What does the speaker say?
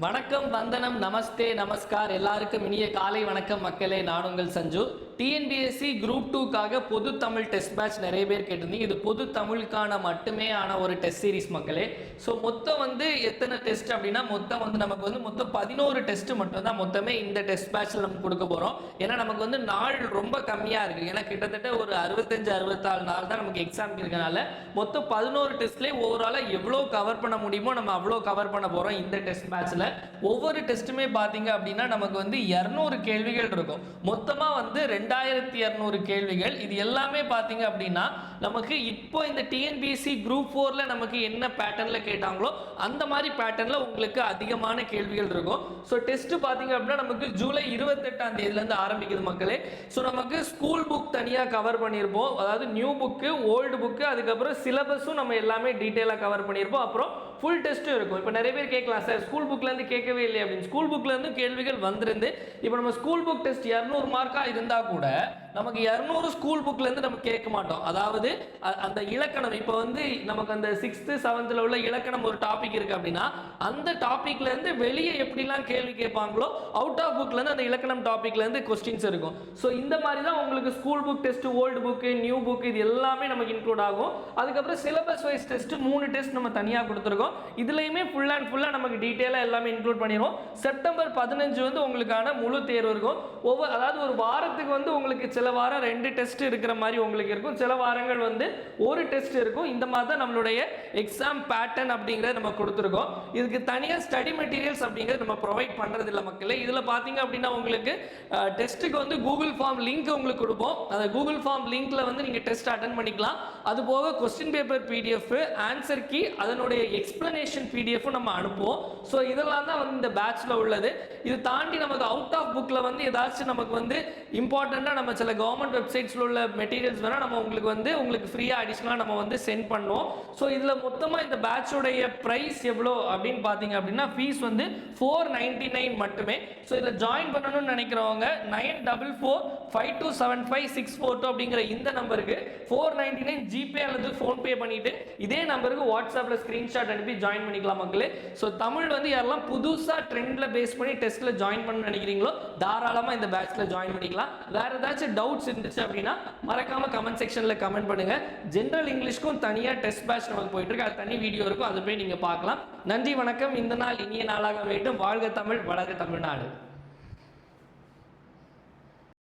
வணக்கம் வந்தனம் நமஸ்தே நமஸ்கார். எல்லாருக்கும் இனிய காலை வணக்கம் மக்களே. நான் உங்கள் சஞ்சு. டிஎன்பிஎஸ்சி குரூப் டூக்காக பொது தமிழ் டெஸ்ட் பேட்ச் நிறைய பேர் கேட்டிருந்தீங்க. இது பொது தமிழுக்கான மட்டுமே ஆன ஒரு டெஸ்ட் சீரிஸ் மக்களே. ஸோ மொத்தம் வந்து எத்தனை டெஸ்ட் அப்படின்னா மொத்தம் வந்து நமக்கு வந்து மொத்தம் பதினோரு டெஸ்ட் மட்டும் தான் மொத்தமே இந்த டெஸ்ட் பேட்ச்சில் நம்ம கொடுக்க போகிறோம் ஏன்னா நமக்கு வந்து நாள் ரொம்ப கம்மியாக இருக்குது ஏன்னா கிட்டத்தட்ட ஒரு அறுபத்தஞ்சு அறுபத்தாறு நாள் தான் நமக்கு எக்ஸாம் இருக்கனால மொத்தம் பதினோரு டெஸ்ட்லேயே ஓவராலாக எவ்வளோ கவர் பண்ண முடியுமோ நம்ம அவ்வளோ கவர் பண்ண போகிறோம் இந்த டெஸ்ட் பேட்ச்சில் ஒவ்வொரு டெஸ்ட்டுமே பார்த்தீங்க அப்படின்னா நமக்கு வந்து இரநூறு கேள்விகள் இருக்கும். மொத்தமாக வந்து ரெண்டு ரெண்டாயிரத்தி இரநூறு கேள்விகள். இது எல்லாமே பார்த்தீங்க அப்படின்னா நமக்கு இப்போ இந்த டிஎன்பிஎஸ்சி குரூப் ஃபோரில் நமக்கு என்ன பேட்டர்னில் கேட்டாங்களோ அந்த மாதிரி பேட்டர்னில் உங்களுக்கு அதிகமான கேள்விகள் இருக்கும். ஸோ டெஸ்ட்டு பார்த்தீங்க அப்படின்னா நமக்கு ஜூலை இருபத்தெட்டாம் தேதியிலேருந்து ஆரம்பிக்குது மக்களே. ஸோ நமக்கு ஸ்கூல் புக் தனியாக கவர் பண்ணியிருப்போம். அதாவது நியூ புக்கு ஓல்டு புக்கு அதுக்கப்புறம் சிலபஸும் நம்ம எல்லாமே டீட்டெயிலாக கவர் பண்ணியிருப்போம். அப்புறம் ஃபுல் டெஸ்ட்டும் இருக்கும். இப்போ நிறைய பேர் கேட்கலாம் சார் ஸ்கூல் புக்லேருந்து கேட்கவே இல்லை அப்படின்னு. ஸ்கூல் புக்லேருந்து கேள்விகள் வந்திருந்து இப்போ நம்ம ஸ்கூல் புக் டெஸ்ட் இரநூறு மார்க்காக இருந்தால் கூட கூட நமக்கு இரநூறு ஸ்கூல் புக்லேருந்து நம்ம கேட்க மாட்டோம். அதாவது அந்த இலக்கணம் இப்போ வந்து நமக்கு அந்த சிக்ஸ்த்து செவன்த்தில் உள்ள இலக்கணம் ஒரு டாபிக் இருக்குது அப்படின்னா அந்த டாப்பிக்லேருந்து வெளியே எப்படிலாம் கேள்வி கேட்பாங்களோ அவுட் ஆஃப் புக்லேருந்து அந்த இலக்கணம் டாப்பிக்லேருந்து கொஸ்டின்ஸ் இருக்கும். ஸோ இந்த மாதிரி தான் உங்களுக்கு school book test old book new book இது எல்லாமே நமக்கு இன்க்ளூட் ஆகும். அதுக்கப்புறம் சிலபஸ் வைஸ் டெஸ்ட் மூணு டெஸ்ட் நம்ம தனியாக கொடுத்துருக்கோம். இதுலேயுமே ஃபுல் அண்ட் ஃபுல்லாக நமக்கு டீட்டெயிலாக எல்லாமே இன்க்ளூட் பண்ணிடுவோம். செப்டம்பர் பதினஞ்சு வந்து உங்களுக்கான முழு தேர்வு இருக்கும். ஒவ்வொரு அதாவது ஒரு வாரத்துக்கு வந்து உங்களுக்கு சில வாரம் ரெண்டு டெஸ்ட் இருக்கிற மாதிரி உங்களுக்கு இருக்கும். சில வாரங்கள் வந்து ஒரு டெஸ்ட் இருக்கும். இந்த மாதிரி தான் நம்மளுடைய எக்ஸாம் பேட்டர்ன் அப்படிங்கிறத நம்ம கொடுத்துருக்கோம். இதுக்கு தனியாக ஸ்டடி மெட்டீரியல்ஸ் அப்படிங்கிறது நம்ம ப்ரொவைட் பண்ணுறது இல்லை மக்களே. இதில் பார்த்தீங்க அப்படின்னா உங்களுக்கு டெஸ்ட்டுக்கு வந்து கூகுள் ஃபார்ம் லிங்க் உங்களுக்கு கொடுப்போம். அந்த கூகுள் ஃபார்ம் லிங்க்ல வந்து நீங்கள் டெஸ்ட் அட்டன் பண்ணிக்கலாம். அது போக question paper PDF answer key அதனுடைய எக்ஸ்பிளனேஷன் பிடிஎஃப் நம்ம அனுப்புவோம். ஸோ இதெல்லாம் தான் வந்து இந்த பேட்ச்ல உள்ளது. இது தாண்டி நமக்கு அவுட் ஆஃப் புக்கில் வந்து ஏதாச்சும் நமக்கு வந்து இம்பார்ட்டண்ட்டாக நம்ம சில கவர்மெண்ட் வெப்சைட்ஸில் உள்ள மெட்டீரியல்ஸ் வேணால் நம்ம உங்களுக்கு வந்து உங்களுக்கு ஃப்ரீயாக அடிஷ்னலாக நம்ம வந்து சென்ட் பண்ணுவோம். ஸோ இதில் மொத்தமாக இந்த பேட்சோடைய ப்ரைஸ் எவ்வளோ அப்படின்னு பார்த்தீங்க அப்படின்னா ஃபீஸ் வந்து ஃபோர் நைன்டி நைன் மட்டுமே. ஸோ இதில் ஜாயின் பண்ணணும்னு நினைக்கிறவங்க nine double four five two seven five six four two அப்படிங்கிற இந்த நம்பருக்கு ஃபோர் நைன்டி நைன் ஜிபே அல்லது ஃபோன்பே பண்ணிட்டு இதே நம்பருக்கு வாட்ஸ்அப்பில் ஸ்க்ரீன்ஷாட் அனுப்பி ஜாயின் பண்ணிக்கலாம் மக்களே. ஸோ தமிழ் வந்து யாரெல்லாம் புதுசாக ட்ரெண்டில் பேஸ் பண்ணி டெஸ்ட்டில் ஜாயின் பண்ண நினைக்கிறீங்களோ தாராளமாக இந்த பேட்ச்சில் ஜாயின் பண்ணிக்கலாம். வேற ஏதாச்சும் டவுட்ஸ் இருந்துச்சு அப்படின்னா மறக்காம கமெண்ட் செக்ஷனில் கமெண்ட் பண்ணுங்க. ஜென்ரல் இங்கிலீஷ்க்கும் தனியாக டெஸ்ட் பேட்ச் நமக்கு போயிட்டு இருக்கு அது தனி வீடியோ இருக்கும். அது போய் நீங்கள் பார்க்கலாம். நன்றி வணக்கம். இந்த நாள் இனிய நாளாக வேண்டும் வாழ்க தமிழ் வளர்க தமிழ்நாடு.